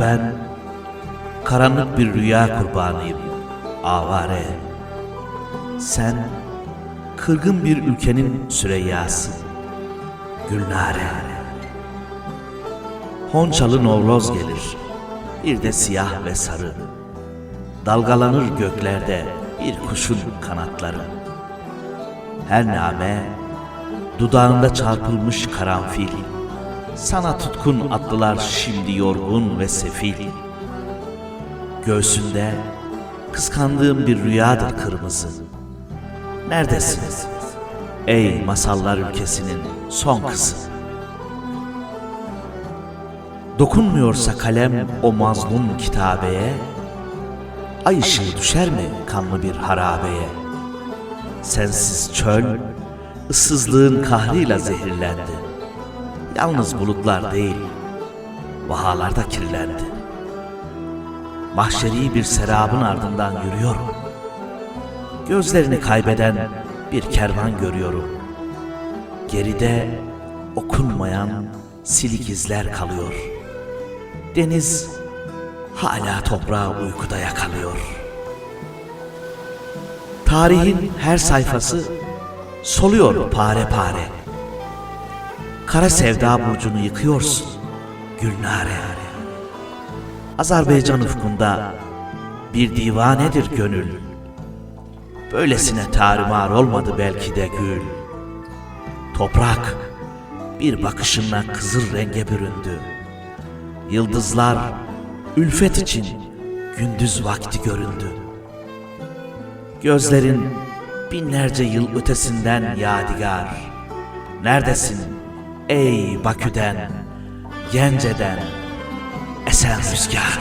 Ben karanlık bir rüya kurbanıyım, avare. Sen kırgın bir ülkenin süreyyası, Gülnare. Honçalı Novroz gelir, bir de siyah ve sarı. Dalgalanır göklerde bir kuşun kanatları. Her name dudağında çarpılmış karanfil. Sana tutkun atlılar şimdi yorgun ve sefil. Göğsünde kıskandığım bir rüyadır kırmızı. Neredesin? Ey masallar ülkesinin son kızı. Dokunmuyorsa kalem o mazlum kitabeye, ay ışığı düşer mi kanlı bir harabeye? Sensiz çöl, ıssızlığın kahrıyla zehirlendi. Yalnız bulutlar değil, vahalar da kirlendi. Mahşeri bir serabın ardından yürüyorum. Gözlerini kaybeden bir kervan görüyorum. Geride okunmayan silik izler kalıyor. Deniz hala toprağı uykuda yakalıyor. Tarihin her sayfası soluyor pare pare. Kara sevda burcunu yıkıyorsun Gülnare. Azerbaycan ufkunda bir divanedir gönül. Böylesine tarumar olmadı belki de gül. Toprak bir bakışınla kızıl renge büründü. Yıldızlar ülfet için gündüz vakti göründü. Gözlerin binlerce yıl ötesinden yadigar. Neredesin ey Bakü'den, Gence'den esen rüzgar?